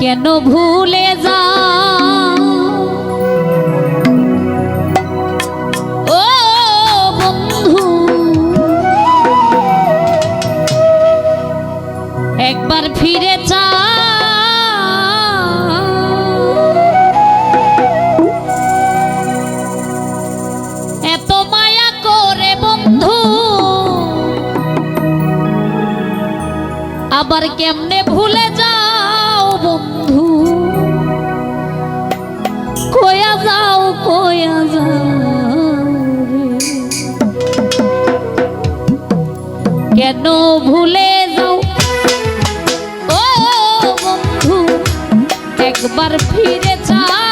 কেন ভুলে যা ও বন্ধু একবার ফিরে যা কেমনে ভুলে যাও বন্ধু? কোয়া যাও কোয়া যাও কেন ভুলে যাও? ও বন্ধু, একবার ফিরে যাও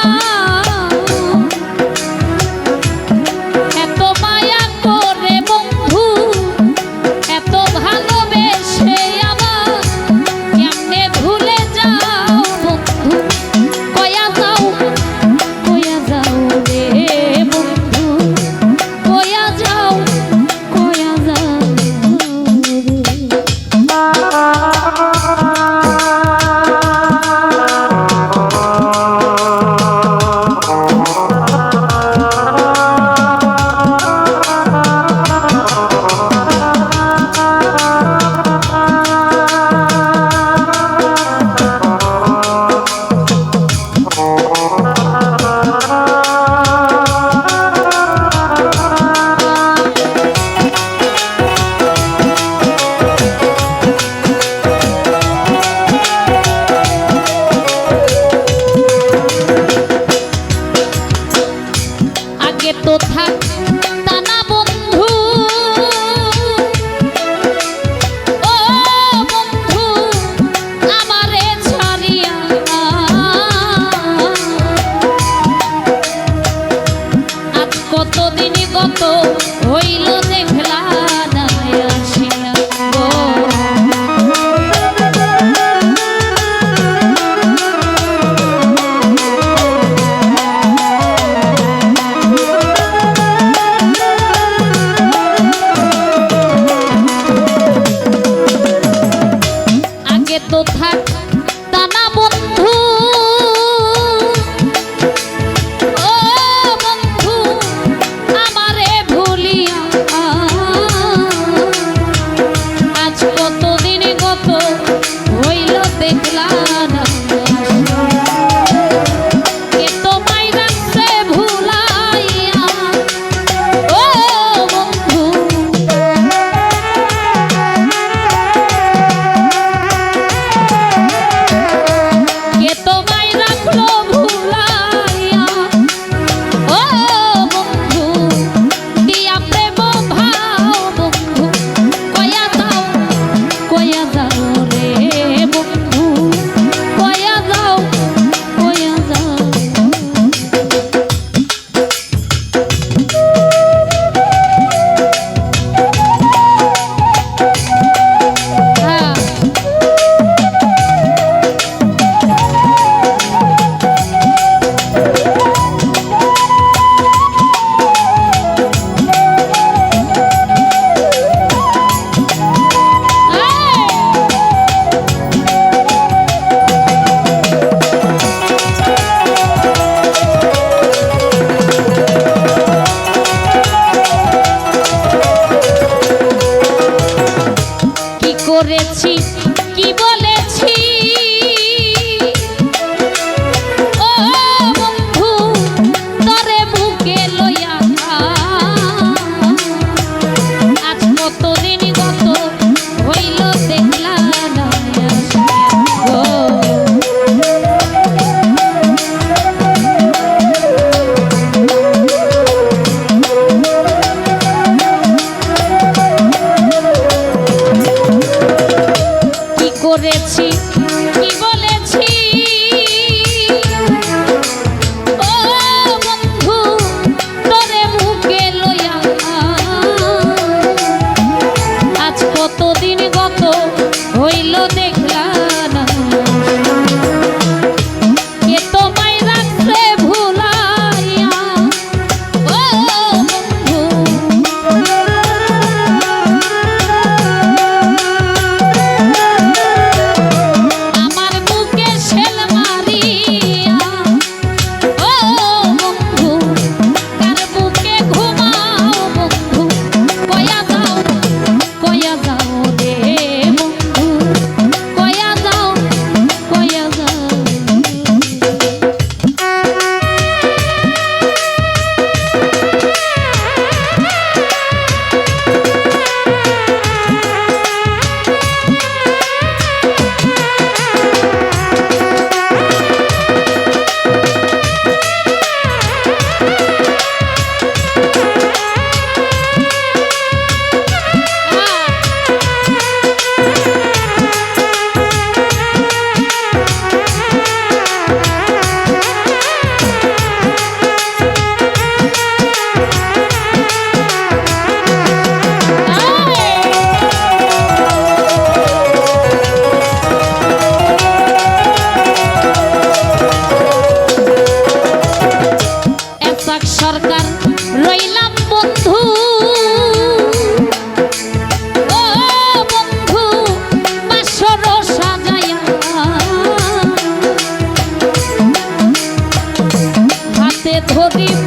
হরি